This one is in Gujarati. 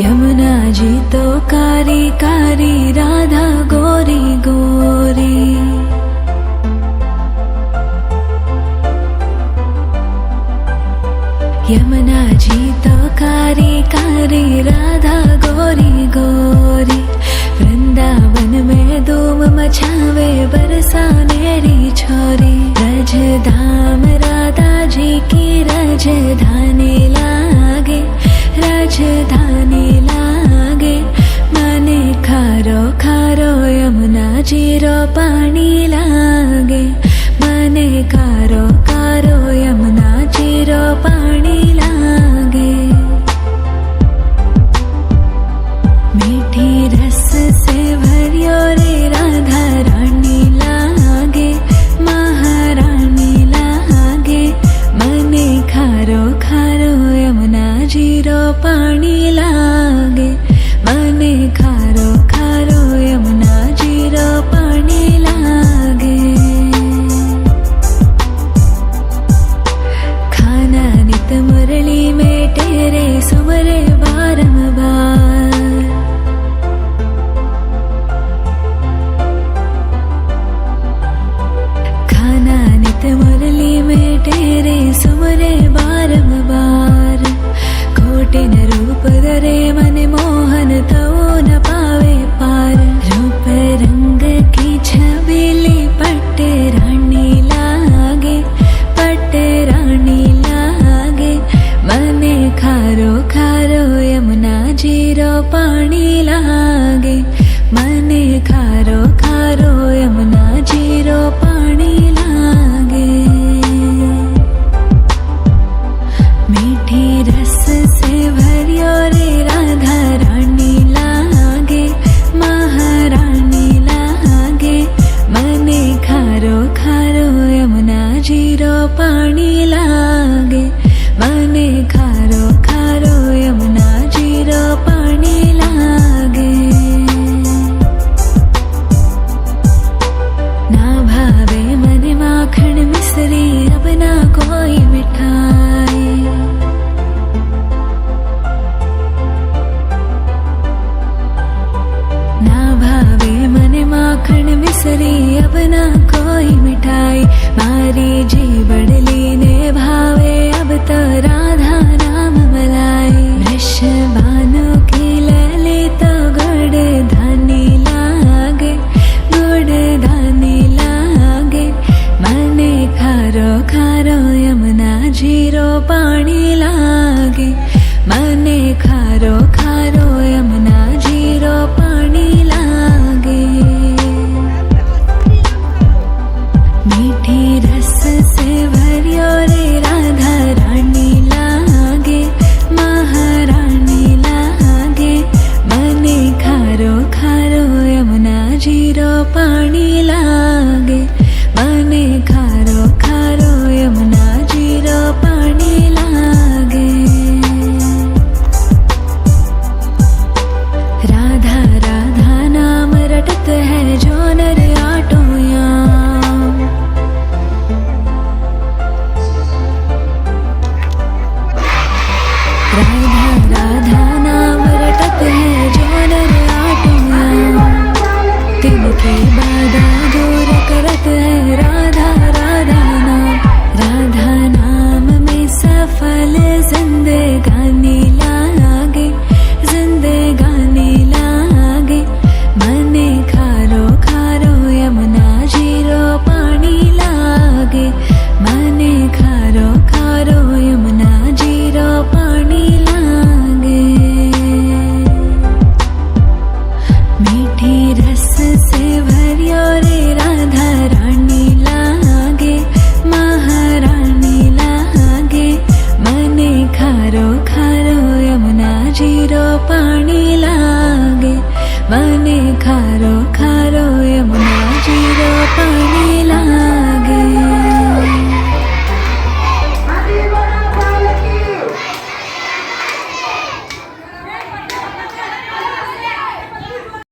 યમુનાજી તો કારી કારી રાધા ગોરી ગોરી યમુનાજી તો કારી કારી રાધા ગોરી ગોરી વૃંદાવન મેં ધૂમ મચાવે બરસાનેરી છોરી રજધામ રાધાજી કી રજધાની લાગે રજધાની चिरो पाणिना गे मने कारो कारो यमुना चिरोणि ना मुरली में तेरे सुमरे बारंबार खाना नित मुरली में तेरे सुमरे बारंबार कोटिन रूप धरे જીર પાણી લાગે. મને ખારો ખારો યમુના જીરો પાણી લાગે. મીઠી રસ સે ભર્યો રે રાધા રાણી લાગે, મહારાણી લાગે. મને ખારો ખારો યમુના જીરો પાણી લાગે. મને ખારો તારી જીવડલીને ભાવે અબ તો રાધા નામ મલાય વૃષભાનો ખીલલે તો ગોડ ધાની લાગે ગોડ ધાની લાગે મને ખારો ખારો યમના જીરો પાણી baby. চির পানি লাগে। মানে খারো খারো এমন